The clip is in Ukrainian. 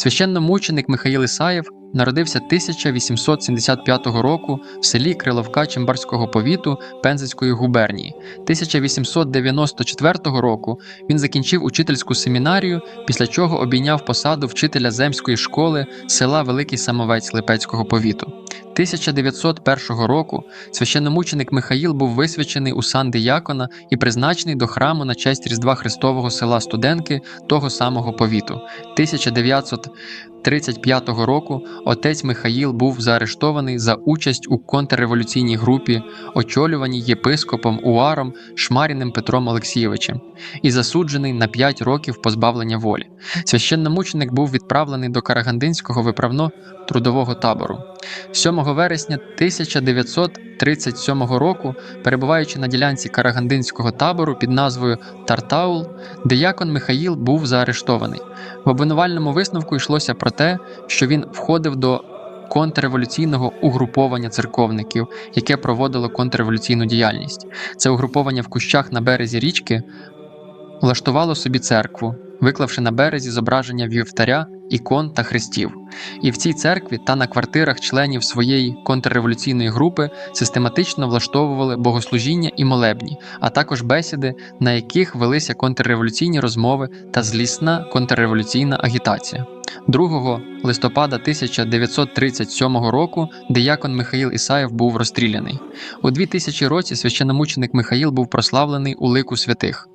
Священномученик Михаїл Ісаєв народився 1875 року в селі Криловка Чимбарського повіту Пензенської губернії. 1894 року він закінчив учительську семінарію, після чого обійняв посаду вчителя земської школи села Великий Самовець Липецького повіту. 1901 року священномученик Михаїл був висвячений у сан диякона і призначений до храму на честь Різдва Христового села Студенки того самого повіту. 1935 року отець Михаїл був заарештований за участь у контрреволюційній групі, очолюваній єпископом Уаром Шмаріним Петром Олексійовичем, і засуджений на 5 років позбавлення волі. Священномученик був відправлений до Карагандинського виправно-трудового табору. 7 вересня 1937 року, перебуваючи на ділянці Карагандинського табору під назвою Тартаул, диякон Михаїл був заарештований. В обвинувальному висновку йшлося про те, що він входив до контрреволюційного угруповання церковників, яке проводило контрреволюційну діяльність. Це угруповання в кущах на березі річки влаштувало собі церкву, виклавши на березі зображення вівтаря, ікон та хрестів. І в цій церкві та на квартирах членів своєї контрреволюційної групи систематично влаштовували богослужіння і молебні, а також бесіди, на яких велися контрреволюційні розмови та злісна контрреволюційна агітація. 2 листопада 1937 року диякон Михаїл Ісаєв був розстріляний. У 2000 році священномученик Михаїл був прославлений у лику святих.